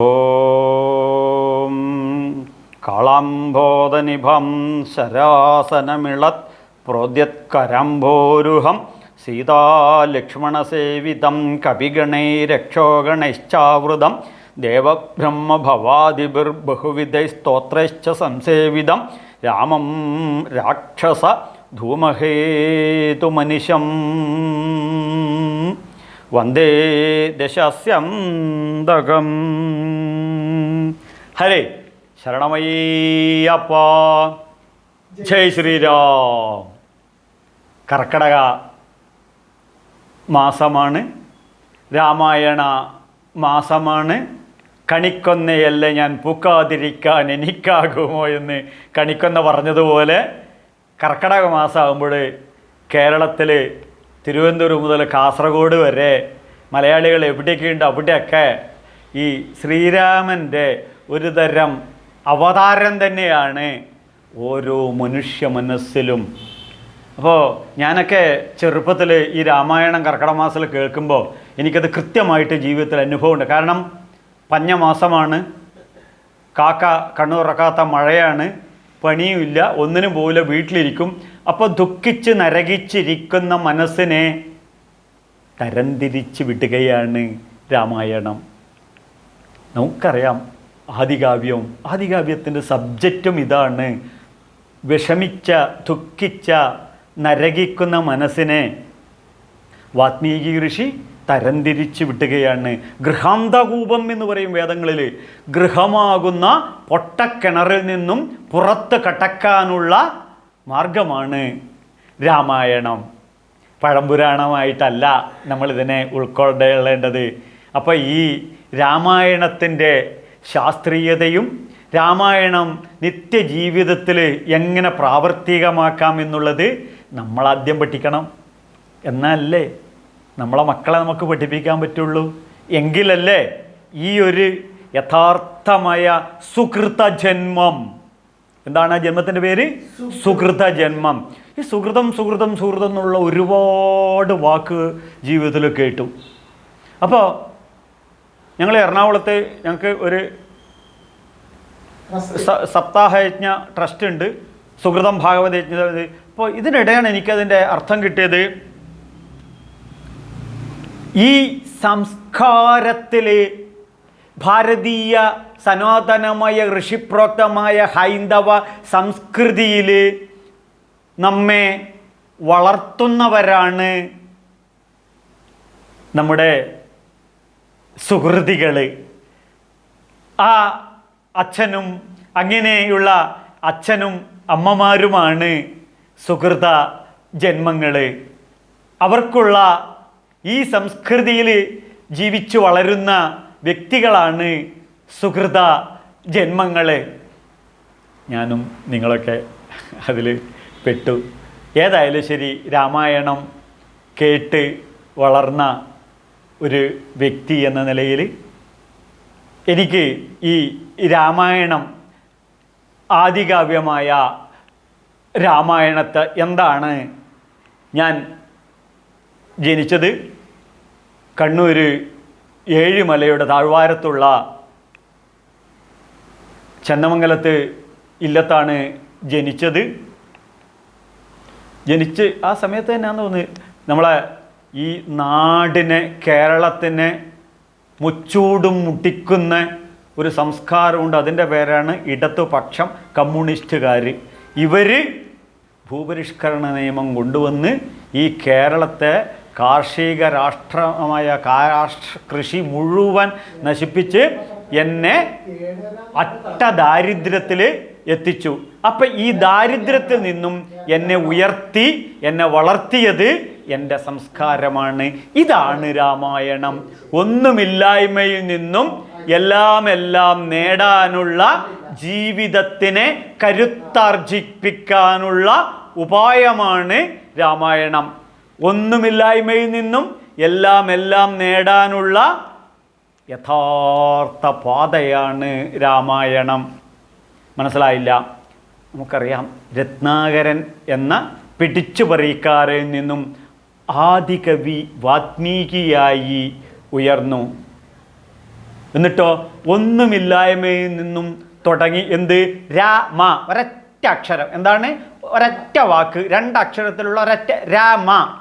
ഓം കാളാംബോധനിഭം ശരാസനമിളത് പ്രോദ്യത്കരംഭോരുഹം സീതാലക്ഷ്മണസേവിതം കവിഗണൈരക്ഷോഗണൈശ്ചാവൃതം ദേവബ്രഹ്മഭവാദിഭിർബഹുവിധൈസ്തോത്രൈശ്ച സംസേവിതം രാമം രാക്ഷസ ധൂമഹേതുമനിശം വന്ദേ ദശസ്യന്തകം ഹരേ ശരണമയ്യപ്പ ജയ് ശ്രീരാം. കർക്കടക മാസമാണ്. രാമായണ മാസമാണ്. കണിക്കൊന്നയല്ല ഞാൻ പൂക്കാതിരിക്കാൻ എനിക്കാകുമോ എന്ന് കണിക്കൊന്ന പറഞ്ഞതുപോലെ കർക്കടക മാസമാകുമ്പോൾ കേരളത്തിൽ തിരുവനന്തപുരം മുതൽ കാസർഗോഡ് വരെ മലയാളികൾ എവിടെയൊക്കെയുണ്ട് അവിടെയൊക്കെ ഈ ശ്രീരാമന്റെ ഒരു തരം അവതാരം തന്നെയാണ് ഓരോ മനുഷ്യ മനസ്സിലും. അപ്പോൾ ഞാനൊക്കെ ചെറുപ്പത്തിൽ ഈ രാമായണം കർക്കിടമാസത്തിൽ കേൾക്കുമ്പോൾ എനിക്കത് കൃത്യമായിട്ട് ജീവിതത്തിൽ അനുഭവമുണ്ട്. കാരണം പഞ്ഞ മാസമാണ് കാക്ക കണ്ണുറക്കാത്ത മഴയാണ് പണിയുമില്ല ഒന്നിനും പോവില്ല വീട്ടിലിരിക്കും. അപ്പോൾ ദുഃഖിച്ച് നരകിച്ചിരിക്കുന്ന മനസ്സിനെ തരംതിരിച്ച് വിടുകയാണ് രാമായണം. നമുക്കറിയാം ആദികാവ്യവും ആദികാവ്യത്തിന്റെ സബ്ജക്റ്റും ഇതാണ്. വിഷമിച്ച ദുഃഖിച്ച നരകിക്കുന്ന മനസ്സിനെ വാത്മീകി ഋഷി തരംതിരിച്ച് വിട്ടുകയാണ് ഗൃഹാന്തകൂപം എന്ന് പറയും വേദങ്ങളിൽ ഗൃഹമാകുന്ന പൊട്ടക്കിണറിൽ നിന്നും പുറത്ത് കടക്കാനുള്ള മാർഗമാണ് രാമായണം. പഴംപുരാണമായിട്ടല്ല നമ്മളിതിനെ ഉൾക്കൊള്ളേണ്ടത്. അപ്പോൾ ഈ രാമായണത്തിന്റെ ശാസ്ത്രീയതയും രാമായണം നിത്യജീവിതത്തിൽ എങ്ങനെ പ്രാവർത്തികമാക്കാം എന്നുള്ളത് നമ്മളാദ്യം പഠിക്കണം. എന്നല്ലേ നമ്മളെ മക്കളെ നമുക്ക് പഠിപ്പിക്കാൻ പറ്റുള്ളൂ. എങ്കിലല്ലേ ഈ ഒരു യഥാർത്ഥമായ സുഹൃത ജന്മം എന്താണ് ആ ജന്മത്തിന്റെ പേര്? സുഹൃത ജന്മം. ഈ സുഹൃതം സുഹൃതം സുഹൃതം എന്നുള്ള ഒരുപാട് വാക്ക് ജീവിതത്തിൽ കേട്ടു. അപ്പോൾ ഞങ്ങൾ എറണാകുളത്ത് ഞങ്ങൾക്ക് ഒരു സപ്താഹയജ്ഞ ട്രസ്റ്റ് ഉണ്ട്. സുഹൃതം ഭാഗവത യജ്ഞ അപ്പോൾ ഇതിനിടെയാണ് എനിക്കതിന്റെ അർത്ഥം കിട്ടിയത്. ഈ സംസ്കാരത്തിൽ ഭാരതീയ സനാതനമായ ഋഷിപ്രോക്തമായ ഹൈന്ദവ സംസ്കൃതിയിൽ നമ്മെ വളർത്തുന്നവരാണ് നമ്മുടെ സുഹൃതികൾ. ആ അച്ഛനും അങ്ങനെയുള്ള അച്ഛനും അമ്മമാരുമാണ് സുഹൃത ജന്മങ്ങൾ. അവർക്കുള്ള ഈ സംസ്കൃതിയിൽ ജീവിച്ചു വളരുന്ന വ്യക്തികളാണ് സുഹൃത ജന്മങ്ങൾ ഞാനും നിങ്ങളൊക്കെ അതിൽ പെട്ടു. ഏതായാലും ശരി രാമായണം കേട്ട് വളർന്ന ഒരു വ്യക്തി എന്ന നിലയിൽ എനിക്ക് ഈ രാമായണം ആദികാവ്യമായ രാമായണത്തെ എന്താണ് ഞാൻ ജനിച്ചത്? കണ്ണൂർ ഏഴിമലയുടെ താഴ്വാരത്തുള്ള ചെന്നമംഗലത്ത് ഇല്ലത്താണ് ജനിച്ചത്. ജനിച്ച് ആ സമയത്ത് തന്നെ തോന്നുന്നത് നമ്മളെ ഈ നാടിനെ കേരളത്തിനെ മുച്ചൂടും മുട്ടിക്കുന്ന ഒരു സംസ്കാരമുണ്ട്. അതിന്റെ പേരാണ് ഇടതുപക്ഷം കമ്മ്യൂണിസ്റ്റുകാർ ഇവർ ഭൂപരിഷ്കരണ നിയമം കൊണ്ടുവന്ന് ഈ കേരളത്തെ കാർഷിക രാഷ്ട്രമായ കൃഷി മുഴുവൻ നശിപ്പിച്ച് എന്നെ അട്ട ദാരിദ്ര്യത്തിൽ എത്തിച്ചു. അപ്പം ഈ ദാരിദ്ര്യത്തിൽ നിന്നും എന്നെ ഉയർത്തി എന്നെ വളർത്തിയത് എന്റെ സംസ്കാരമാണ്. ഇതാണ് രാമായണം. ഒന്നുമില്ലായ്മയിൽ നിന്നും എല്ലാം എല്ലാം നേടാനുള്ള ജീവിതത്തിനെ കരുത്താർജിപ്പിക്കാനുള്ള ഉപായമാണ് രാമായണം. ഒന്നുമില്ലായ്മയിൽ നിന്നും എല്ലാം എല്ലാം നേടാനുള്ള യഥാർത്ഥ പാതയാണ് രാമായണം. മനസ്സിലായില്ല? നമുക്കറിയാം രത്നാകരൻ എന്ന പിടിച്ചുപറിക്കാരിൽ നിന്നും ആദികവി വാത്മീകിയായി ഉയർന്നു. എന്നിട്ടോ ഒന്നുമില്ലായ്മയിൽ നിന്നും തുടങ്ങി എന്ത്? രാമ. ഒരൊറ്റ അക്ഷരം. എന്താണ്? ഒരൊറ്റ വാക്ക്. രണ്ടക്ഷരത്തിലുള്ള ഒരൊറ്റ രാമ.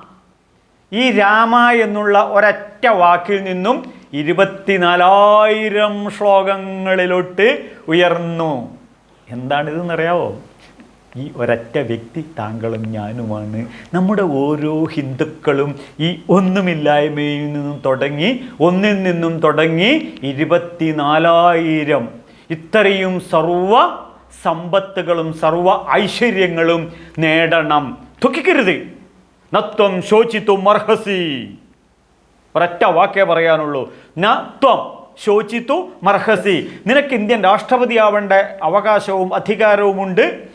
ഈ രാമ എന്നുള്ള ഒരൊറ്റ വാക്കിൽ നിന്നും ഇരുപത്തിനാലായിരം ശ്ലോകങ്ങളിലോട്ട് ഉയർന്നു. എന്താണിതെന്നറിയാവോ? ഈ ഒരൊറ്റ വ്യക്തി താങ്കളും ഞാനുമാണ്. നമ്മുടെ ഓരോ ഹിന്ദുക്കളും ഈ ഒന്നുമില്ലായ്മയിൽ നിന്നും തുടങ്ങി ഒന്നിൽ നിന്നും തുടങ്ങി ഇരുപത്തിനാലായിരം. ഇത്രയും സർവ സമ്പത്തുകളും സർവ ഐശ്വര്യങ്ങളും നേടണം. ദുഃഖിക്കരുത്. നത്വം ശോചിത്വം മർഹസി. ഒരൊറ്റ വാക്കേ പറയാനുള്ളൂ. നത്വം ശോചിത്തു മർഹസി. നിനക്ക് ഇന്ത്യൻ രാഷ്ട്രപതിയാവേണ്ട അവകാശവും അധികാരവുമുണ്ട്.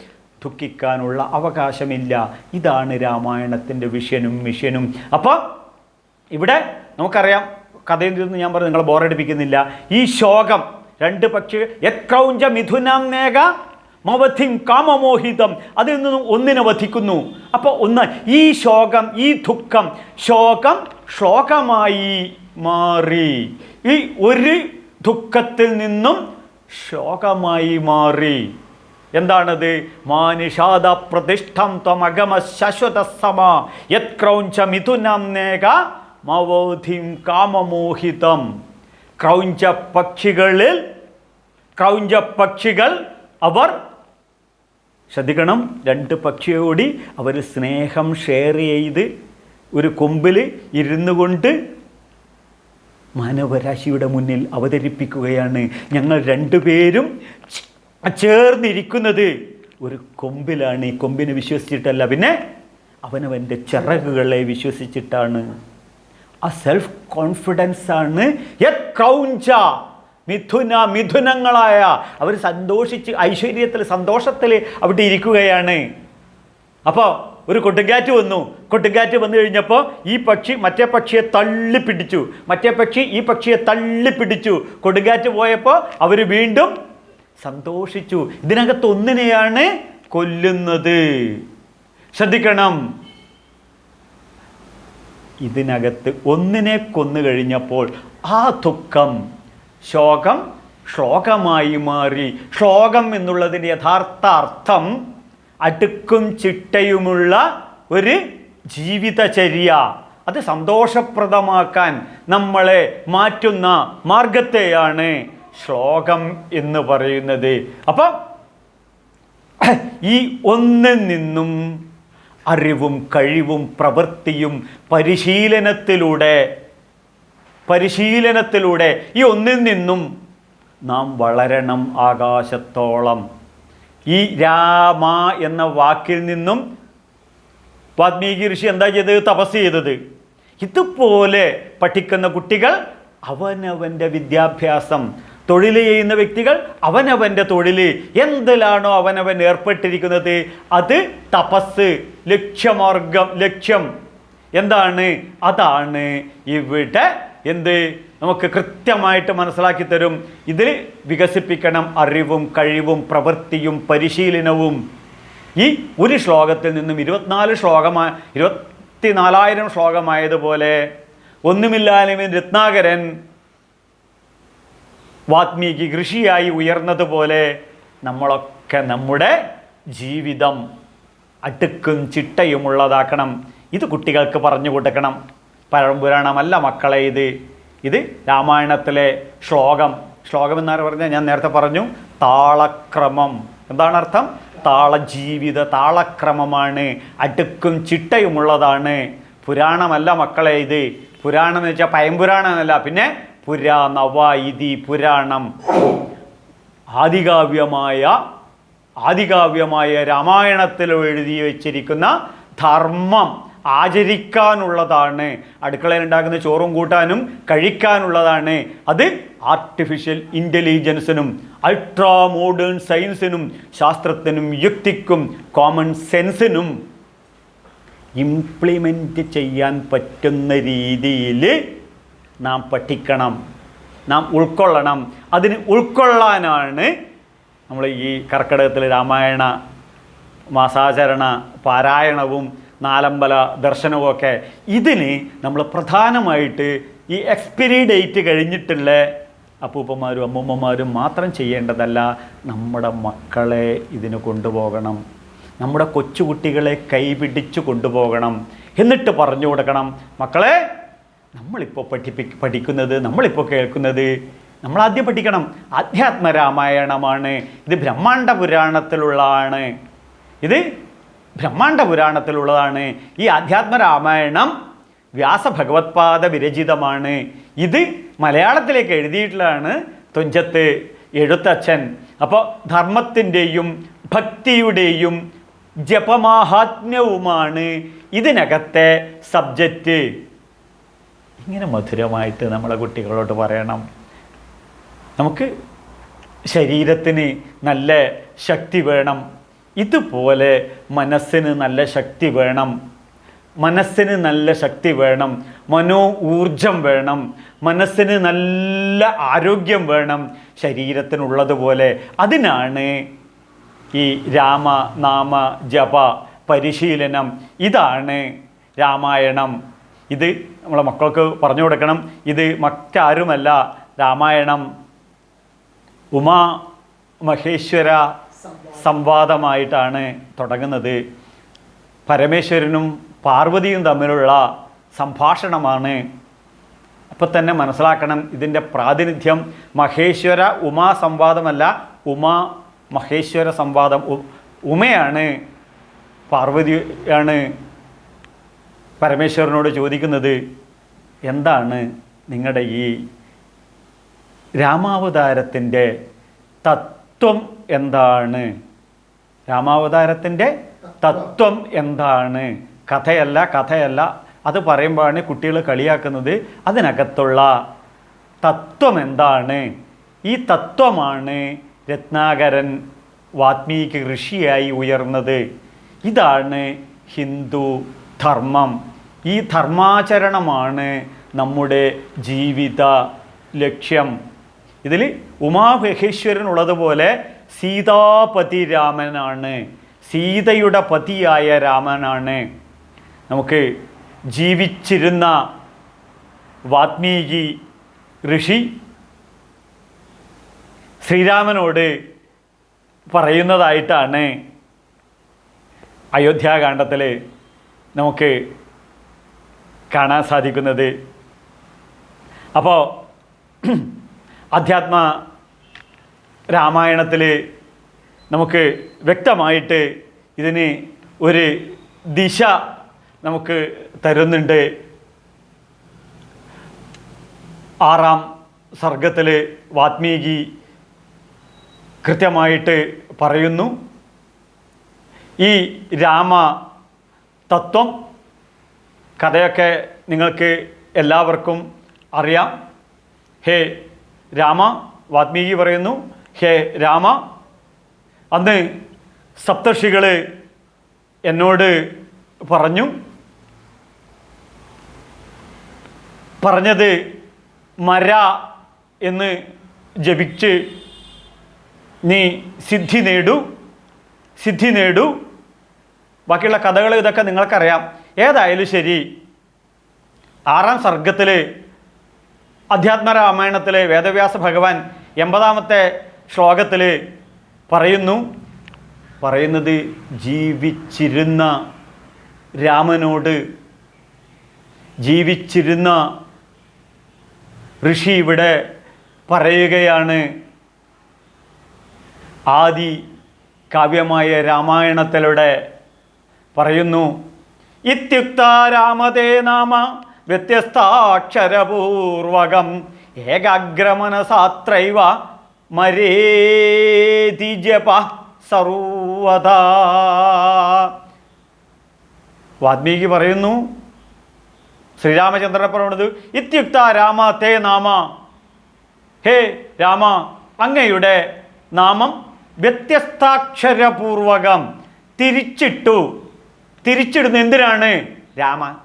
ദുഃഖിക്കാനുള്ള അവകാശമില്ല. ഇതാണ് രാമായണത്തിന്റെ വിഷനും മിഷനും. അപ്പോൾ ഇവിടെ നമുക്കറിയാം കഥയിൽ നിന്ന് ഞാൻ പറഞ്ഞു നിങ്ങളെ ബോറടിപ്പിക്കുന്നില്ല. ഈ ശോകം രണ്ട് പക്ഷി യക്രൗഞ്ച മിഥുനം നേക മവധിം കാമമോഹിതം അതിൽ നിന്നും ഒന്നിനെ വധിക്കുന്നു. അപ്പോൾ ഒന്ന് ഈ ശോകം ഈ ദുഃഖം ശോകം ശോകമായി മാറി. ഈ ഒരു ദുഃഖത്തിൽ നിന്നും ശോകമായി മാറി. എന്താണത്? മാനിഷാദ പ്രതിഷ്ഠം ത്വമഗമ ശശ്വത സമ. യത്ക്രൗഞ്ച മിഥുനം നേക മവോധിം കാമമോഹിതം. ക്രൗഞ്ച പക്ഷികളിൽ ക്രൗഞ്ച പക്ഷികൾ അവർ ശ്രദ്ധിക്കണം. രണ്ട് പക്ഷിയോടി അവർ സ്നേഹം ഷെയർ ചെയ്ത് ഒരു കൊമ്പിൽ ഇരുന്നു കൊണ്ട് മാനവരാശിയുടെ മുന്നിൽ അവതരിപ്പിക്കുകയാണ്. ഞങ്ങൾ രണ്ടുപേരും ചേർന്നിരിക്കുന്നത് ഒരു കൊമ്പിലാണ്. ഈ കൊമ്പിനെ വിശ്വസിച്ചിട്ടല്ല പിന്നെ അവനവന്റെ ചിറകുകളെ വിശ്വസിച്ചിട്ടാണ്. ആ സെൽഫ് കോൺഫിഡൻസ് ആണ് യത് ക്രൗഞ്ച മിഥുന മിഥുനങ്ങളായ അവർ സന്തോഷിച്ച് ഐശ്വര്യത്തിൽ സന്തോഷത്തിൽ അവിടെ ഇരിക്കുകയാണ്. അപ്പോൾ ഒരു കൊടുങ്കാറ്റ് വന്നു. കൊടുങ്കാറ്റ് വന്നു കഴിഞ്ഞപ്പോൾ ഈ പക്ഷി മറ്റേ പക്ഷിയെ തള്ളിപ്പിടിച്ചു. മറ്റേ പക്ഷി ഈ പക്ഷിയെ തള്ളിപ്പിടിച്ചു. കൊടുങ്കാറ്റ് പോയപ്പോൾ അവർ വീണ്ടും സന്തോഷിച്ചു. ഇതിനകത്ത് ഒന്നിനെയാണ് കൊല്ലുന്നത്. ശ്രദ്ധിക്കണം. ഇതിനകത്ത് ഒന്നിനെ കൊന്നു കഴിഞ്ഞപ്പോൾ ആ ദുഃഖം ശോകം ശ്ലോകമായി മാറി. ശ്ലോകം എന്നുള്ളതിന്റെ യഥാർത്ഥ അർത്ഥം അടുക്കും ചിട്ടയുമുള്ള ഒരു ജീവിതചര്യ. അത് സന്തോഷപ്രദമാക്കാൻ നമ്മളെ മാറ്റുന്ന മാർഗത്തെയാണ് ശ്ലോകം എന്ന് പറയുന്നത്. അപ്പം ഈ ഒന്നിൽ നിന്നും അറിവും കഴിവും പ്രവൃത്തിയും പരിശീലനത്തിലൂടെ പരിശീലനത്തിലൂടെ ഈ ഒന്നിൽ നിന്നും നാം വളരണം ആകാശത്തോളം. ഈ രാമ എന്ന വാക്കിൽ നിന്നും വാത്മീകി ഋഷി എന്താ ചെയ്തത്? തപസ് ചെയ്തത്. ഇതുപോലെ പഠിക്കുന്ന കുട്ടികൾ അവനവന്റെ വിദ്യാഭ്യാസം തൊഴിൽ ചെയ്യുന്ന വ്യക്തികൾ അവനവന്റെ തൊഴിൽ എന്തിലാണോ അവനവൻ ഏർപ്പെട്ടിരിക്കുന്നത്? അത് തപസ് ലക്ഷ്യമാർഗം ലക്ഷ്യം. എന്താണ്? അതാണ് ഇവിടെ എന്ത്? നമുക്ക് കൃത്യമായിട്ട് മനസ്സിലാക്കി തരും. ഇതിൽ വികസിപ്പിക്കണം അറിവും കഴിവും പ്രവൃത്തിയും പരിശീലനവും. ഈ ഒരു ശ്ലോകത്തിൽ നിന്നും ഇരുപത്തിനാല് ശ്ലോകമാ ഇരുപത്തിനാലായിരം ശ്ലോകമായതുപോലെ ഒന്നുമില്ലാലും രത്നാകരൻ വാത്മീകി ഋഷിയായി ഉയർന്നതുപോലെ നമ്മളൊക്കെ നമ്മുടെ ജീവിതം അടുക്കും ചിട്ടയുമുള്ളതാക്കണം. ഇത് കുട്ടികൾക്ക് പറഞ്ഞു കൊടുക്കണം. പഴംപുരാണമല്ല മക്കളെ ഇത്. ഇത് രാമായണത്തിലെ ശ്ലോകം. ശ്ലോകം എന്നാണ് പറഞ്ഞാൽ ഞാൻ നേരത്തെ പറഞ്ഞു താളക്രമം. എന്താണ് അർത്ഥം? താളജീവിത താളക്രമമാണ്. അടുക്കും ചിട്ടയുമുള്ളതാണ്. പുരാണമല്ല മക്കളെ ഇത്. പുരാണം എന്ന് വെച്ചാൽ പയമ്പുരാണമെന്നല്ല പിന്നെ പുരാ നവ ഇതി പുരാണം. ആദികാവ്യമായ ആദികാവ്യമായ രാമായണത്തിൽ എഴുതി വച്ചിരിക്കുന്ന ധർമ്മം. ആചരിക്കാനുള്ളതാണ്. അടുക്കളയിൽ ഉണ്ടാക്കുന്ന ചോറും കൂട്ടാനും കഴിക്കാനുള്ളതാണ്. അത് ആർട്ടിഫിഷ്യൽ ഇന്റലിജൻസിനും അൾട്രാ മോഡേൺ സയൻസിനും ശാസ്ത്രത്തിനും യുക്തിക്കും കോമൺ സെൻസിനും ഇംപ്ലിമെന്റ് ചെയ്യാൻ പറ്റുന്ന രീതിയിൽ നാം പഠിക്കണം. നാം ഉൾക്കൊള്ളണം. അതിന് ഉൾക്കൊള്ളാനാണ് നമ്മൾ ഈ കർക്കിടകത്തിൽ രാമായണ മാസാചരണ പാരായണവും നാലമ്പല ദർശനവും ഒക്കെ ഇതിന് നമ്മൾ പ്രധാനമായിട്ട് ഈ എക്സ്പിരി ഡേറ്റ് കഴിഞ്ഞിട്ടുള്ള അപ്പൂപ്പന്മാരും അമ്മൂമ്മമാരും മാത്രം ചെയ്യേണ്ടതല്ല നമ്മുടെ മക്കളെ ഇതിന് കൊണ്ടുപോകണം. നമ്മുടെ കൊച്ചുകുട്ടികളെ കൈപിടിച്ച് കൊണ്ടുപോകണം. എന്നിട്ട് പറഞ്ഞു കൊടുക്കണം മക്കളെ നമ്മളിപ്പോൾ പഠിപ്പി പഠിക്കുന്നത് നമ്മളിപ്പോൾ കേൾക്കുന്നത് നമ്മൾ ആദ്യം പഠിക്കണം. ആധ്യാത്മ രാമായണമാണ് ഇത് ബ്രഹ്മാണ്ഡ പുരാണത്തിലുള്ളതാണ് ഇത് ബ്രഹ്മാണ്ഡ പുരാണത്തിലുള്ളതാണ് ഈ ആധ്യാത്മ രാമായണം വ്യാസഭഗവത്പാദ വിരചിതമാണ് ഇത് മലയാളത്തിലേക്ക് എഴുതിയിട്ടുള്ളതാണ് തുഞ്ചത്ത് എഴുത്തച്ഛൻ. അപ്പോൾ ധർമ്മത്തിന്റെയും ഭക്തിയുടെയും ജപമാഹാത്മ്യവുമാണ് ഇതിനകത്തെ സബ്ജക്റ്റ്. ഇങ്ങനെ മധുരമായിട്ട് നമ്മളെ കുട്ടികളോട് പറയണം. നമുക്ക് ശരീരത്തിന് നല്ല ശക്തി വേണം. ഇതുപോലെ മനസ്സിന് നല്ല ശക്തി വേണം. മനസ്സിന് നല്ല ശക്തി വേണം. മനോ ഊർജം വേണം. മനസ്സിന് നല്ല ആരോഗ്യം വേണം. ശരീരത്തിനുള്ളതുപോലെ. അതിനാണ് ഈ രാമ നാമ ജപ പരിശീലനം. ഇതാണ് രാമായണം. ഇത് നമ്മളെ മക്കൾക്ക് പറഞ്ഞു കൊടുക്കണം. ഇത് മറ്റാരുമല്ല. രാമായണം. ഉമാ മഹേശ്വര സംവാദമായിട്ടാണ് തുടങ്ങുന്നത്. പരമേശ്വരനും പാർവതിയും തമ്മിലുള്ള സംഭാഷണമാണ്. അപ്പോൾ തന്നെ മനസ്സിലാക്കണം ഇതിന്റെ പ്രാതിനിധ്യം മഹേശ്വര ഉമാ സംവാദമല്ല ഉമാ മഹേശ്വര സംവാദം ഉമയാണ് പാർവതിയാണ് പരമേശ്വരനോട് ചോദിക്കുന്നത് എന്താണ് നിങ്ങളുടെ ഈ രാമാവതാരത്തിന്റെ തത്വം എന്താണ്? രാമാവതാരത്തിന്റെ തത്വം എന്താണ്? കഥയല്ല കഥയല്ല. അത് പറയുമ്പോഴാണ് കുട്ടികൾ കളിയാക്കുന്നത്. അതിനകത്തുള്ള തത്വം എന്താണ്? ഈ തത്വമാണ് രത്നാകരൻ വാത്മീകി ഋഷിയായി ഉയർന്നത്. ഇതാണ് ഹിന്ദു ധർമ്മം. ഈ ധർമാചരണമാണ് നമ്മുടെ ജീവിത ലക്ഷ്യം. ഇതിൽ ഉമാമഹേശ്വരൻ ഉള്ളതുപോലെ സീതാപതി രാമനാണ്. സീതയുടെ പതിയായ രാമനാണ്. നമുക്ക് ജീവിച്ചിരുന്ന വാത്മീകി ഋഷി ശ്രീരാമനോട് പറയുന്നതായിട്ടാണ് അയോധ്യാകാന്ഡത്തിൽ നമുക്ക് കാണാൻ സാധിക്കുന്നത്. അപ്പോൾ അധ്യാത്മ രാമായണത്തിൽ നമുക്ക് വ്യക്തമായിട്ട് ഇതിന് ഒരു ദിശ നമുക്ക് തരുന്നുണ്ട്. ആറാം സർഗത്തിൽ വാത്മീകി കൃത്യമായിട്ട് പറയുന്നു. ഈ രാമ തത്വം കഥയൊക്കെ നിങ്ങൾക്ക് എല്ലാവർക്കും അറിയാം. ഹേ രാമ വാത്മീകി പറയുന്നു. ഹേ രാമ അന്ന് സപ്തർഷികൾ എന്നോട് പറഞ്ഞു പറഞ്ഞത് മര എന്ന് ജപിച്ച് നീ സിദ്ധി നേടൂ സിദ്ധി നേടൂ. ബാക്കിയുള്ള കഥകൾ ഇതൊക്കെ നിങ്ങൾക്കറിയാം. ഏതായാലും ശരി ആറാം സർഗത്തിൽ അധ്യാത്മരാമായണത്തിലെ വേദവ്യാസ ഭഗവാൻ എൺപതാമത്തെ ശ്ലോകത്തിൽ പറയുന്നു പറയുന്നത് ജീവിച്ചിരുന്ന രാമനോട് ജീവിച്ചിരുന്ന ഋഷി ഇവിടെ പറയുകയാണ് ആദി കാവ്യമായ രാമായണത്തിലൂടെ പറയുന്നു ഇത്യുക്ത രാമതേ നാമ വ്യത്യസ്താക്ഷരപൂർവകം ഏകാഗ്രമനസാത്രൈവ മരേതി ജപ സർവത വാത്മീകി പറയുന്നു ശ്രീരാമചന്ദ്രനെ പറയുന്നത് ഇത്യുക്ത രാമ തേ നാമ. ഹേ രാമ അങ്ങയുടെ നാമം വ്യത്യസ്താക്ഷരപൂർവകം തിരിച്ചിട്ടു. തിരിച്ചിടുന്ന എന്തിനാണ്? രാമ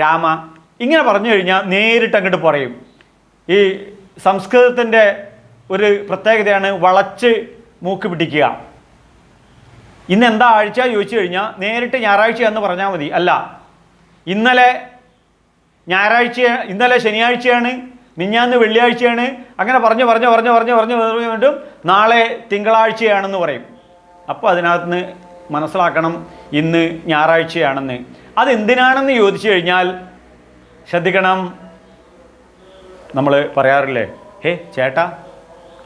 രാമ. ഇങ്ങനെ പറഞ്ഞു കഴിഞ്ഞാൽ നേരിട്ട് അങ്ങോട്ട് പറയും. ഈ സംസ്കൃതത്തിന്റെ ഒരു പ്രത്യേകതയാണ് വളച്ച് മൂക്ക് പിടിക്കുക. ഇന്ന് എന്താ ആഴ്ച ചോദിച്ചു കഴിഞ്ഞാൽ നേരിട്ട് ഞായറാഴ്ച എന്ന് പറഞ്ഞാൽ മതി. അല്ല ഇന്നലെ ഞായറാഴ്ച ഇന്നലെ ശനിയാഴ്ചയാണ് മിഞ്ഞാന്ന് വെള്ളിയാഴ്ചയാണ് അങ്ങനെ പറഞ്ഞു പറഞ്ഞു പറഞ്ഞു പറഞ്ഞു പറഞ്ഞു വീണ്ടും നാളെ തിങ്കളാഴ്ചയാണെന്ന് പറയും. അപ്പോൾ അതിനകത്ത് മനസ്സിലാക്കണം ഇന്ന് ഞായറാഴ്ചയാണെന്ന്. അതെന്തിനാണെന്ന് ചോദിച്ചു കഴിഞ്ഞാൽ ശ്രദ്ധിക്കണം. നമ്മൾ പറയാറില്ലേ ഹേ ചേട്ടാ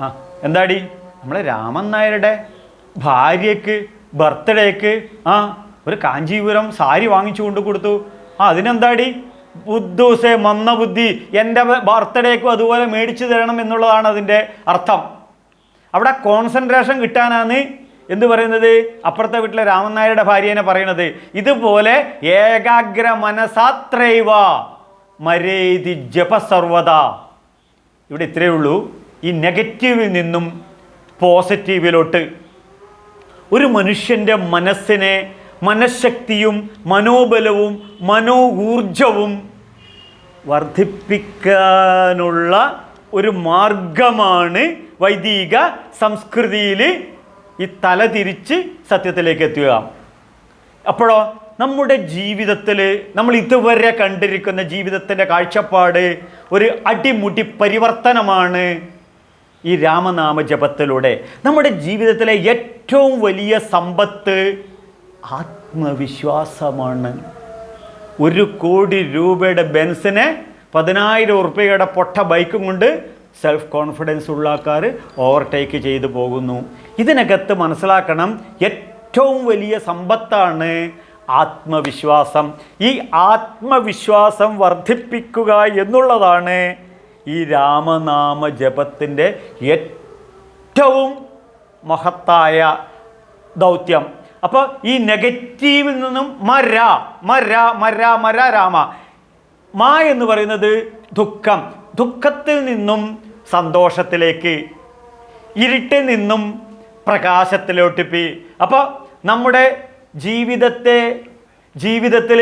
ആ എന്താടി? നമ്മളെ രാമൻ നായരുടെ ഭാര്യയ്ക്ക് ബർത്ത്ഡേക്ക് ആ ഒരു കാഞ്ചീപുരം സാരി വാങ്ങിച്ചു കൊണ്ട് കൊടുത്തു. ആ അതിനെന്താടി? ബുദ്ധൂസേ മന്ന ബുദ്ധി എന്റെ ബർത്ത്ഡേക്കും അതുപോലെ മേടിച്ചു തരണം എന്നുള്ളതാണ് അതിന്റെ അർത്ഥം. അവിടെ കോൺസെൻട്രേഷൻ കിട്ടാനാണ് എന്ത് പറയുന്നത്? അപ്പുറത്തെ വീട്ടിലെ രാമൻ നായരുടെ ഭാര്യേനെ പറയണത്. ഇതുപോലെ ഏകാഗ്ര മനസാത്രൈവ മരേതി ജപസർവത ഇവിടെ ഇത്രയേ ഉള്ളൂ. ഈ നെഗറ്റീവിൽ നിന്നും പോസിറ്റീവിലോട്ട് ഒരു മനുഷ്യന്റെ മനസ്സിനെ മനഃശക്തിയും മനോബലവും മനോ ഊർജവും വർദ്ധിപ്പിക്കാനുള്ള ഒരു മാർഗമാണ് വൈദിക സംസ്കൃതിയിൽ ഈ തല തിരിച്ച് സത്യത്തിലേക്ക് എത്തുക. അപ്പോഴോ നമ്മുടെ ജീവിതത്തിൽ നമ്മൾ ഇതുവരെ കണ്ടിരിക്കുന്ന ജീവിതത്തിന്റെ കാഴ്ചപ്പാട് ഒരു അടിമുടി പരിവർത്തനമാണ്. ഈ രാമനാമ ജപത്തിലൂടെ നമ്മുടെ ജീവിതത്തിലെ ഏറ്റവും വലിയ സമ്പത്ത് ആത്മവിശ്വാസമാണ്. ഒരു കോടി രൂപയുടെ ബെൻസിന് പതിനായിരം ഉറുപ്പ്യയുടെ പൊട്ട ബൈക്കും കൊണ്ട് സെൽഫ് കോൺഫിഡൻസ് ഉള്ള ആൾക്കാർ ഓവർടേക്ക് ചെയ്തു പോകുന്നു. ഇതിനകത്ത് മനസ്സിലാക്കണം ഏറ്റവും വലിയ സമ്പത്താണ് ആത്മവിശ്വാസം. ഈ ആത്മവിശ്വാസം വർദ്ധിപ്പിക്കുക എന്നുള്ളതാണ് ഈ രാമനാമ ജപത്തിന്റെ ഏറ്റവും മഹത്തായ ദൗത്യം. അപ്പോൾ ഈ നെഗറ്റീവിൽ നിന്നും മര മര മര മര രാമ. മാ എന്ന് പറയുന്നത് ദുഃഖം. ദുഃഖത്തിൽ നിന്നും സന്തോഷത്തിലേക്ക് ഇരുട്ടിൽ നിന്നും പ്രകാശത്തിലോട്ട് പി. അപ്പോൾ നമ്മുടെ ജീവിതത്തെ ജീവിതത്തിൽ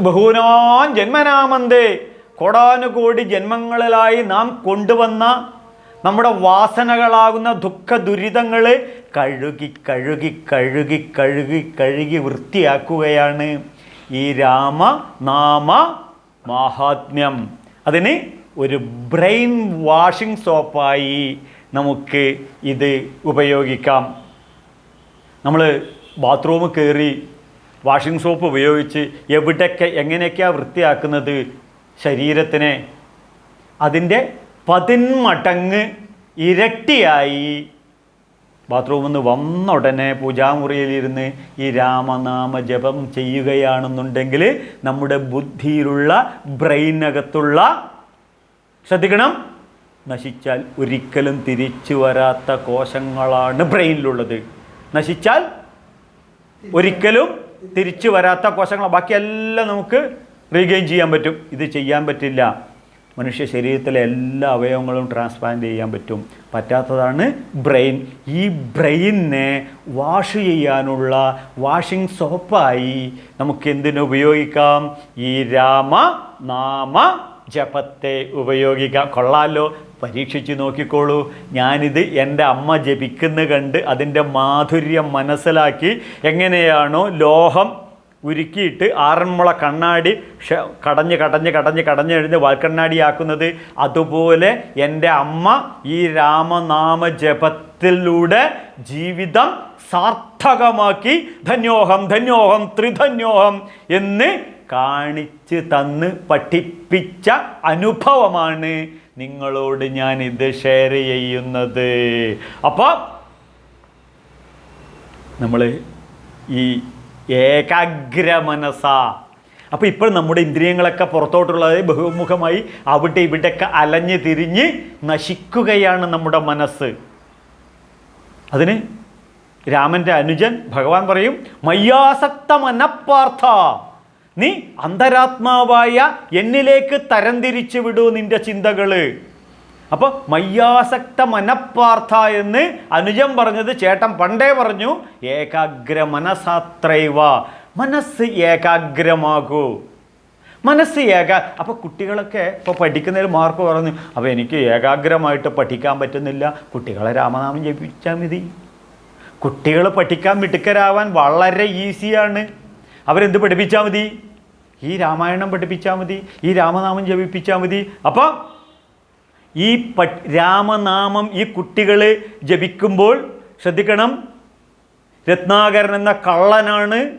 ബഹൂനാൻ ജന്മനാമന്തേ കോടാനുകോടി ജന്മങ്ങളിലായി നാം കൊണ്ടുവന്ന നമ്മുടെ വാസനകളാകുന്ന ദുഃഖ ദുരിതങ്ങൾ കഴുകി കഴുകി കഴുകി കഴുകി കഴുകി വൃത്തിയാക്കുകയാണ് ഈ രാമ നാമ മാഹാത്മ്യം. അതിന് ഒരു ബ്രെയിൻ വാഷിംഗ് സോപ്പായി നമുക്ക് ഇത് ഉപയോഗിക്കാം. നമ്മൾ ബാത്റൂമിൽ കയറി വാഷിംഗ് സോപ്പ് ഉപയോഗിച്ച് എവിടെയൊക്കെ എങ്ങനെയൊക്കെയാണ് വൃത്തിയാക്കുന്നത് ശരീരത്തിനെ അതിന്റെ പതിന്മടങ്ങ് ഇരട്ടിയായി. ബാത്റൂമിൽ നിന്ന് വന്ന ഉടനെ പൂജാമുറിയിലിരുന്ന് ഈ രാമനാമ ജപം ചെയ്യുകയാണെന്നുണ്ടെങ്കിൽ നമ്മുടെ ബുദ്ധിയിലുള്ള ബ്രെയിനകത്തുള്ള ശ്രദ്ധിക്കണം നശിച്ചാൽ ഒരിക്കലും തിരിച്ചു വരാത്ത കോശങ്ങളാണ് ബ്രെയിനിലുള്ളത്. നശിച്ചാൽ ഒരിക്കലും തിരിച്ചു വരാത്ത കോശങ്ങൾ ബാക്കിയെല്ലാം നമുക്ക് റീഗെയിൻ ചെയ്യാൻ പറ്റും. ഇത് ചെയ്യാൻ പറ്റില്ല. മനുഷ്യ ശരീരത്തിലെ എല്ലാ അവയവങ്ങളും ട്രാൻസ്പ്ലാന്റ് ചെയ്യാൻ പറ്റും. പറ്റാത്തതാണ് ബ്രെയിൻ. ഈ ബ്രെയിനെ വാഷ് ചെയ്യാനുള്ള വാഷിംഗ് സോപ്പായി നമുക്ക് എന്തിനു ഉപയോഗിക്കാം? ഈ രാമ നാമ ജപത്തെ ഉപയോഗിക്കാം. കൊള്ളാലോ. പരീക്ഷിച്ച് നോക്കിക്കോളൂ. ഞാനിത് എന്റെ അമ്മ ജപിക്കുന്ന കണ്ട് അതിന്റെ മാധുര്യം മനസ്സിലാക്കി എങ്ങനെയാണോ ലോഹം ഉരുക്കിയിട്ട് ആറന്മുള കണ്ണാടി കടഞ്ഞ് കടഞ്ഞ് കടഞ്ഞ് കടഞ്ഞ് കടഞ്ഞെഴുന്ന് വാൽക്കണ്ണാടിയാക്കുന്നത്. അതുപോലെ എന്റെ അമ്മ ഈ രാമനാമ ജപത്തിലൂടെ ജീവിതം സാർത്ഥകമാക്കി ധന്യോഹം ധന്യോഹം ത്രിധന്യോഹം എന്ന് കാണിച്ച് തന്ന് പഠിപ്പിച്ച അനുഭവമാണ് നിങ്ങളോട് ഞാൻ ഇത് ഷെയർ ചെയ്യുന്നത്. അപ്പോൾ നമ്മൾ ഈ ഏകാഗ്ര മനസ്സ അപ്പോൾ ഇപ്പോൾ നമ്മുടെ ഇന്ദ്രിയങ്ങളൊക്കെ പുറത്തോട്ടുള്ളത് ബഹുമുഖമായി അവിടെ ഇവിടെയൊക്കെ അലഞ്ഞു തിരിഞ്ഞ് നശിക്കുകയാണ് നമ്മുടെ മനസ്സ്. അതിന് രാമന്റെ അനുജൻ ഭഗവാൻ പറയും മയ്യാസക്ത മനപ്പാർത്ഥ നീ അന്തരാത്മാവായ എന്നിലേക്ക് തരംതിരിച്ചു വിടൂ നിന്റെ ചിന്തകൾ. അപ്പോൾ മയ്യാസക്ത മനപ്പാർത്ഥ എന്ന് അനുജം പറഞ്ഞത് ചേട്ടൻ പണ്ടേ പറഞ്ഞു ഏകാഗ്ര മനസാത്രൈവ മനസ്സ് ഏകാഗ്രമാകൂ. മനസ്സ് ഏക അപ്പോൾ കുട്ടികളൊക്കെ ഇപ്പോൾ പഠിക്കുന്നതിൽ മാർക്ക് പറഞ്ഞു അപ്പോൾ എനിക്ക് ഏകാഗ്രമായിട്ട് പഠിക്കാൻ പറ്റുന്നില്ല കുട്ടികളെ രാമനാമം ജപിച്ചാൽ മതി. കുട്ടികൾ പഠിക്കാൻ മിടുക്കരാവാൻ വളരെ ഈസിയാണ്. അവരെന്ത് പഠിപ്പിച്ചാൽ മതി? ഈ രാമായണം പഠിപ്പിച്ചാൽ മതി ഈ രാമനാമം ജപിപ്പിച്ചാൽ മതി. അപ്പം ഈ രാമനാമം ഈ കുട്ടികൾ ജപിക്കുമ്പോൾ ശ്രദ്ധിക്കണം. രത്നാകരൻ എന്ന കള്ളനാണ്.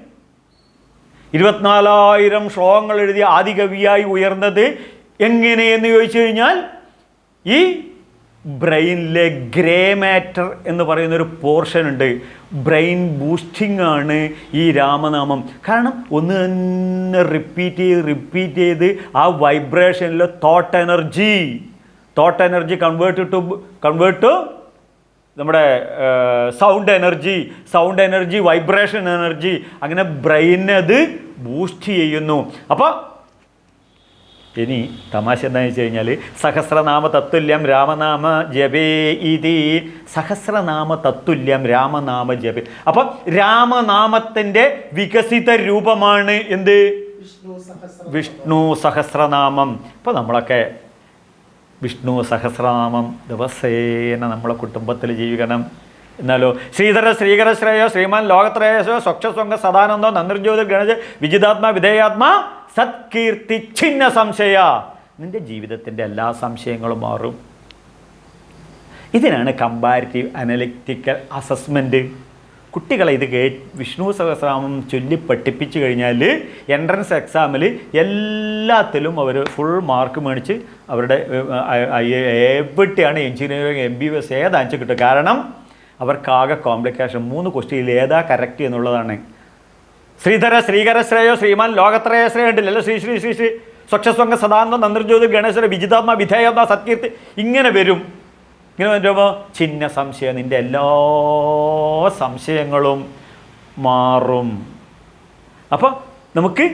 ഇരുപത്തിനാലായിരം ശ്ലോകങ്ങൾ എഴുതിയ ആദികവിയായി ഉയർന്നത് എങ്ങനെയെന്ന് ചോദിച്ചു കഴിഞ്ഞാൽ ഈ ബ്രെയിനിലെ ഗ്രേ മാറ്റർ എന്ന് പറയുന്ന ഒരു പോർഷൻ ഉണ്ട്. ബ്രെയിൻ ബൂസ്റ്റിംഗ് ആണ് ഈ രാമനാമം. കാരണം ഒന്ന് തന്നെ റിപ്പീറ്റ് ചെയ്ത് റിപ്പീറ്റ് ചെയ്ത് ആ വൈബ്രേഷനിലെ thought energy thought energy convert to convert to നമ്മുടെ sound energy sound energy vibration energy അങ്ങനെ ബ്രെയിനെ അത് ബൂസ്റ്റ് ചെയ്യുന്നു. അപ്പോൾ ഇനി തമാശ എന്താണെന്ന് വെച്ച് കഴിഞ്ഞാൽ സഹസ്രനാമ തത്തുല്യം രാമനാമ ജപേ ഇതി. സഹസ്രനാമ തത്തുല്യം രാമനാമ ജപേ. അപ്പം രാമനാമത്തിന്റെ വികസിത രൂപമാണ് എന്ത്? വിഷ്ണു സഹസ്ര വിഷ്ണു സഹസ്രനാമം. ഇപ്പം നമ്മളൊക്കെ വിഷ്ണു സഹസ്രനാമം ദിവസേന നമ്മളെ കുടുംബത്തിൽ ജീവിക്കണം. എന്നാലോ ശ്രീധര ശ്രീകര ശ്രേയോ ശ്രീമാൻ ലോകത്രേയസോ സ്വക്ഷസ്വംഗ സദാനന്ദോ നന്ദിർജ്യോതി ഗണജ വിജിതാത്മ വിധേയാത്മ സത്കീർത്തി ഛിന്ന സംശയ. നിന്റെ ജീവിതത്തിന്റെ എല്ലാ സംശയങ്ങളും മാറും. ഇതിനാണ് കമ്പാരിറ്റീവ് അനലിറ്റിക്കൽ അസസ്മെന്റ് കുട്ടികളെ ഇത് കേ വിഷ്ണു സഹസ്രാമം ചൊല്ലി പഠിപ്പിച്ചു കഴിഞ്ഞാൽ എൻട്രൻസ് എക്സാമിൽ എല്ലാത്തിലും അവർ ഫുൾ മാർക്ക് മേടിച്ച് അവരുടെ എവിടെയാണ് എഞ്ചിനീയറിംഗ് എം ബി എസ് ഏതാണെന്ന് കിട്ടും കാരണം അവർക്കാകെ കോംപ്ലിക്കേഷൻ മൂന്ന് ക്വസ്റ്റ്യനിൽ ഏതാ കറക്റ്റ് എന്നുള്ളതാണ്. ശ്രീധര ശ്രീകര ശ്രേയോ ശ്രീമാൻ ലോകത്രയ ശ്രേയോ ഉണ്ടല്ലോ. ശ്രീ ശ്രീ ശ്രീ ശ്രീ. സ്വക്ഷസ്വംഗ സദാനന്ദ നന്ദ്രജ്യോതി ഗണേശ്വര വിജിതാത്മ വിധേയത്മ സത്കീർത്തി. ഇങ്ങനെ വരും. ഇങ്ങനെ വരുമ്പോൾ ചിഹ്ന സംശയം നിന്റെ എല്ലാ സംശയങ്ങളും മാറും. അപ്പോൾ നമുക്ക്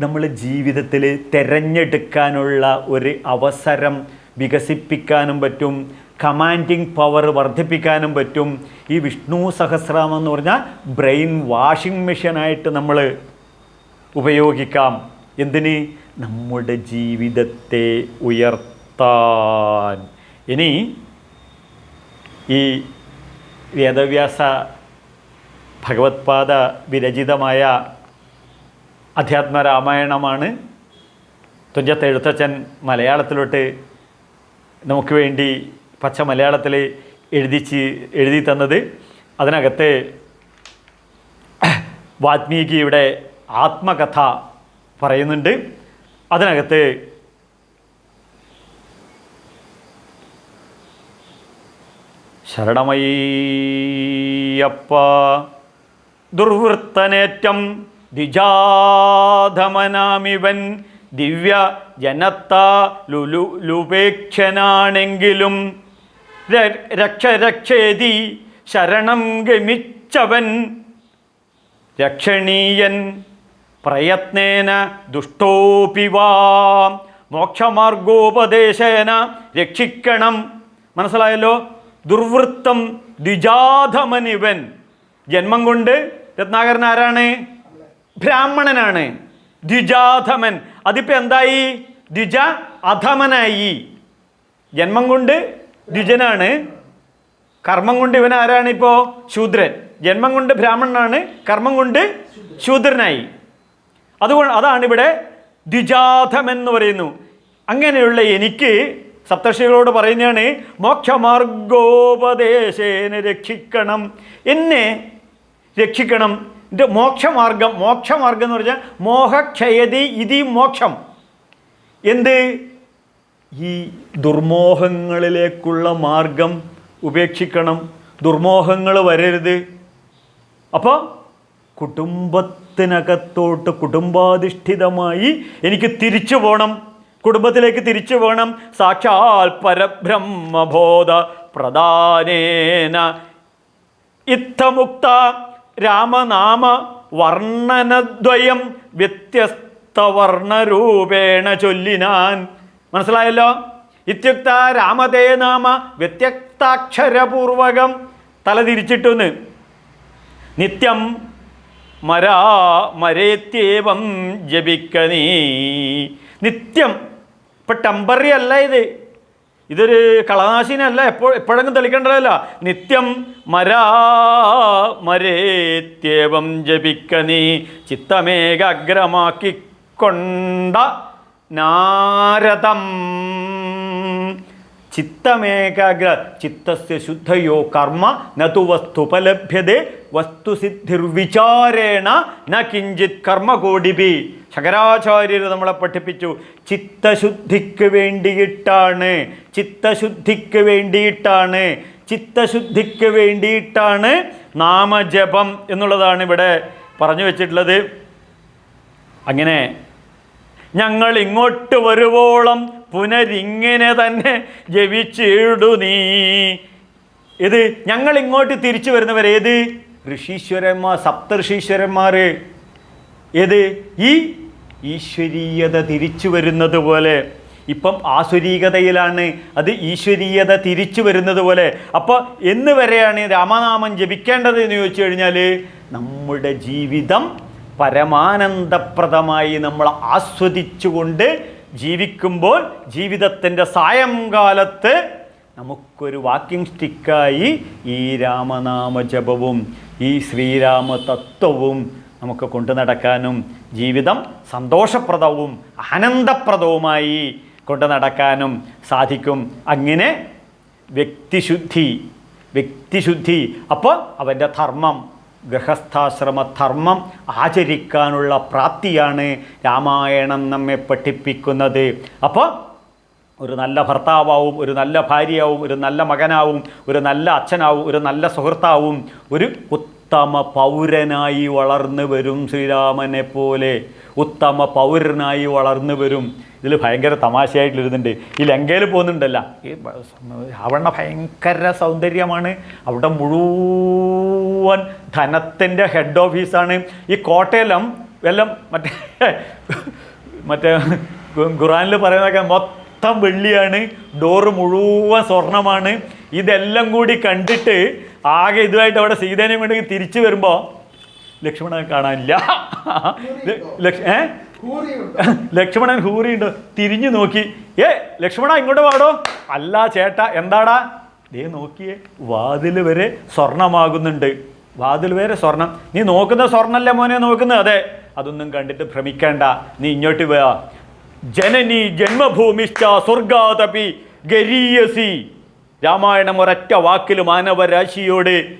നമ്മൾ ജീവിതത്തിൽ തിരഞ്ഞെടുക്കാനുള്ള ഒരു അവസരം വികസിപ്പിക്കാനും പറ്റും കമാൻഡിങ് പവർ വർദ്ധിപ്പിക്കാനും പറ്റും. ഈ വിഷ്ണു സഹസ്രാമം എന്ന് പറഞ്ഞാൽ ബ്രെയിൻ വാഷിംഗ് മെഷീനായിട്ട് നമ്മൾ ഉപയോഗിക്കാം. എന്തിന്? നമ്മുടെ ജീവിതത്തെ ഉയർത്താൻ. ഇനി ഈ വേദവ്യാസ ഭഗവത്പാദ വിരചിതമായ അധ്യാത്മരാമായണമാണ് തുഞ്ചത്ത് എഴുത്തച്ഛൻ മലയാളത്തിലോട്ട് നമുക്ക് വേണ്ടി പച്ച മലയാളത്തിൽ എഴുതിച്ച് എഴുതി തന്നത്. അതിനകത്ത് വാത്മീകിയുടെ ആത്മകഥ പറയുന്നുണ്ട്. അതിനകത്ത് ശരണമയ്യപ്പ. ദുർവൃത്തനേറ്റം ദ്വിജാധമനാമിവൻ ദിവ്യ ജനത്താ ലുലു ലുപേക്ഷനാണെങ്കിലും രക്ഷ രക്ഷേതി ശരണം ഗമിച്ചവൻ രക്ഷണീയൻ പ്രയത്നേന ദുഷ്ടോപിവാ മോക്ഷമാർഗോപദേശേന രക്ഷിക്കണം. മനസ്സിലായല്ലോ? ദുർവൃത്തം ദ്വിജാധമനിവൻ. ജന്മം കൊണ്ട് രത്നാകരൻ ആരാണ്? ബ്രാഹ്മണനാണ്. ദ്വിജാധമൻ. അതിപ്പോൾ എന്തായി? ദ്വിജ അധമനായി. ജന്മം കൊണ്ട് ദ്വിജനാണ്. കർമ്മം കൊണ്ട് ഇവൻ ആരാണ് ഇപ്പോൾ ശൂദ്രൻ. ജന്മം കൊണ്ട് ബ്രാഹ്മണനാണ് കർമ്മം കൊണ്ട് ശൂദ്രനായി. അതുകൊണ്ട് അതാണ് ഇവിടെ ദ്വിജാധമെന്ന് പറയുന്നു. അങ്ങനെയുള്ള എനിക്ക് സപ്തർഷികളോട് പറയുന്നതാണ് മോക്ഷമാർഗോപദേശേന രക്ഷിക്കണം. എന്നെ രക്ഷിക്കണം. എന്റെ മോക്ഷമാർഗം മോക്ഷമാർഗം എന്ന് പറഞ്ഞാൽ മോഹക്ഷയതി ഇതി മോക്ഷം. എന്ത്? ഈ ദുർമോഹങ്ങളിലേക്കുള്ള മാർഗം ഉപേക്ഷിക്കണം. ദുർമോഹങ്ങൾ വരരുത്. അപ്പോൾ കുടുംബത്തിനകത്തോട്ട് കുടുംബാധിഷ്ഠിതമായി എനിക്ക് തിരിച്ചു പോകണം കുടുംബത്തിലേക്ക് തിരിച്ചു പോകണം സാക്ഷാൽ പരബ്രഹ്മബോധ പ്രധാനേന ഇത്തമുക്ത രാമനാമ വർണനദ്വയം വ്യത്യസ്ത വർണരൂപേണ ചൊല്ലിനാൻ. മനസ്സിലായല്ലോ? ഇത്യുക്ത രാമതേ നാമ വ്യത്യസ്താക്ഷരപൂർവകം തല തിരിച്ചിട്ടുന്ന് നിത്യം മരാ മരേത്യേവം ജപിക്ക നീ. നിത്യം ഇപ്പം ടെമ്പററി അല്ല ഇത്. ഇതൊരു കളനാശിനല്ല എപ്പോ എപ്പോഴെങ്കിലും തെളിക്കേണ്ടതല്ല നിത്യം മരാ മരേത്യവം ജപിക്ക നീ. ചിത്തമേകാഗ്രമാക്കിക്കൊണ്ട നാരദം. ചിത്തമേകാഗ്ര ചിത്തസ്യ ശുദ്ധയോ കർമ്മ നതു വസ്തുപലഭ്യതേ വസ്തുസിദ്ധിർവിചാരേണ ന കിഞ്ചിത് കർമ്മകോടിപി ശങ്കരാചാര്യർ നമ്മളെ പഠിപ്പിച്ചു. ചിത്തശുദ്ധിക്ക് വേണ്ടിയിട്ടാണ്. ചിത്തശുദ്ധിക്ക് വേണ്ടിയിട്ടാണ്. ചിത്തശുദ്ധിക്ക് വേണ്ടിയിട്ടാണ് നാമജപം എന്നുള്ളതാണ് ഇവിടെ പറഞ്ഞു വച്ചിട്ടുള്ളത്. അങ്ങനെ ഞങ്ങൾ ഇങ്ങോട്ട് വരുവോളം പുനരിങ്ങനെ തന്നെ ജപിച്ചിടു നീ. ഇത് ഞങ്ങൾ ഇങ്ങോട്ട് തിരിച്ചു വരുന്നവർ ഏത്? ഋഷീശ്വരന്മാർ സപ്തഋഷീശ്വരന്മാർ. ഏത്? ഈ ഈശ്വരീയത തിരിച്ചു വരുന്നത് പോലെ. ഇപ്പം ആസുരീകതയിലാണ് അത് ഈശ്വരീയത തിരിച്ചു വരുന്നത് പോലെ. അപ്പോൾ എന്ന് വരെയാണ് രാമനാമം ജപിക്കേണ്ടത് എന്ന് ചോദിച്ചു കഴിഞ്ഞാൽ നമ്മുടെ ജീവിതം പരമാനന്ദപ്രദമായി നമ്മൾ ആസ്വദിച്ചുകൊണ്ട് ജീവിക്കുമ്പോൾ ജീവിതത്തിന്റെ സായംകാലത്ത് നമുക്കൊരു വാക്കിംഗ് സ്റ്റിക്കായി ഈ രാമനാമ ജപവും ഈ ശ്രീരാമ തത്വവും നമുക്ക് കൊണ്ടു നടക്കാനും ജീവിതം സന്തോഷപ്രദവും ആനന്ദപ്രദവുമായി കൊണ്ടു നടക്കാനും സാധിക്കും. അങ്ങനെ വ്യക്തിശുദ്ധി വ്യക്തിശുദ്ധി അപ്പോൾ അവന്റെ ധർമ്മം ഗൃഹസ്ഥാശ്രമ ധർമ്മം ആചരിക്കാനുള്ള പ്രാപ്തിയാണ് രാമായണം നമ്മെ പഠിപ്പിക്കുന്നത്. അപ്പോൾ ഒരു നല്ല ഭർത്താവാവും ഒരു നല്ല ഭാര്യയാവും ഒരു നല്ല മകനാവും ഒരു നല്ല അച്ഛനാവും ഒരു നല്ല സുഹൃത്താവും ഒരു ഉത്തമ പൗരനായി വളർന്നു വരും ശ്രീരാമനെ പോലെ. ഉത്തമ പൗരനായി വളർന്നു വരും. ഇതിൽ ഭയങ്കര തമാശയായിട്ട് തമാശയായിട്ടിരുന്നുണ്ട് ഈ ലങ്കയിൽ പോകുന്നുണ്ടല്ല. ഈ ബ- ഭയങ്കര സൗന്ദര്യമാണ്. അവിടെ മുഴുവൻ ധനത്തിന്റെ ഹെഡ് ഓഫീസാണ് ഈ കോട്ടയിലും എല്ലാം മറ്റേ മറ്റേ ഖുറാനിൽ പറയുന്നതൊക്കെ മൊത്തം വെള്ളിയാണ് ഡോറ് മുഴുവൻ സ്വർണമാണ് ഇതെല്ലാം കൂടി കണ്ടിട്ട് ആകെ ഇതുമായിട്ട് അവിടെ സീതേനെ വേണ്ടി തിരിച്ചു വരുമ്പോൾ ലക്ഷ്മണനെ കാണാനില്ല. ഏ? ലക്ഷ്മണൻ ഹൂറിയുണ്ട്. തിരിഞ്ഞു നോക്കി. ഏ ലക്ഷ്മണ ഇങ്ങോട്ട് വാടോ. അല്ല ചേട്ടാ എന്താടാ? ദേ നോക്കിയേ വാതിൽ വരെ സ്വർണമാകുന്നുണ്ട്. വാതിൽ വരെ സ്വർണം. നീ നോക്കുന്ന സ്വർണല്ലേ മോനെ നോക്കുന്നത്? അതെ. അതൊന്നും കണ്ടിട്ട് ഭ്രമിക്കേണ്ട. നീ ഇങ്ങോട്ട് വാ. ജനനി ജന്മഭൂമിശ്ച സ്വർഗാതപി ഗരീയസി. രാമായണം ഒരൊറ്റ വാക്കിൽ മാനവരാശിയോട്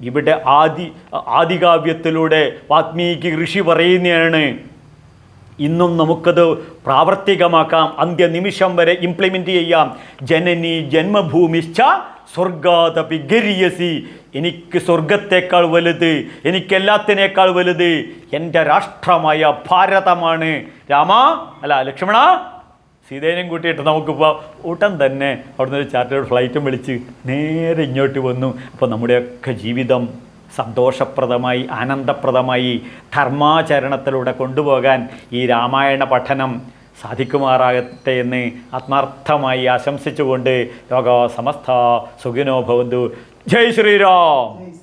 ഇവിടെ ആദി ആദികാവ്യത്തിലൂടെ വാത്മീകി ഋഷി പറയുന്നതാണ് ഇന്നും നമുക്കത് പ്രാവർത്തികമാക്കാം. അന്ത്യനിമിഷം വരെ ഇംപ്ലിമെന്റ് ചെയ്യാം. ജനനി ജന്മഭൂമിശ്ച സ്വർഗാതപി ഗരിയസി. എനിക്ക് സ്വർഗത്തേക്കാൾ വലുത് എനിക്കെല്ലാത്തിനേക്കാൾ വലുത് എന്റെ രാഷ്ട്രമായ ഭാരതമാണ്. രാമ അല്ല ലക്ഷ്മണ സീതേനെയും കൂട്ടിയിട്ട് നമുക്കിപ്പോൾ ഉടൻ തന്നെ അവിടുന്ന് ഒരു ചാർട്ടേഡ് ഫ്ലൈറ്റും വിളിച്ച് നേരെ ഇങ്ങോട്ട് വന്നു. അപ്പോൾ നമ്മുടെയൊക്കെ ജീവിതം സന്തോഷപ്രദമായി ആനന്ദപ്രദമായി ധർമാചരണത്തിലൂടെ കൊണ്ടുപോകാൻ ഈ രാമായണ പഠനം സാധിക്കുമാറാകട്ടെ എന്ന് ആത്മാർത്ഥമായി ആശംസിച്ചുകൊണ്ട് ലോക സമസ്ത സുഖിനോ ഭവന്തു. ജയ് ശ്രീരാം.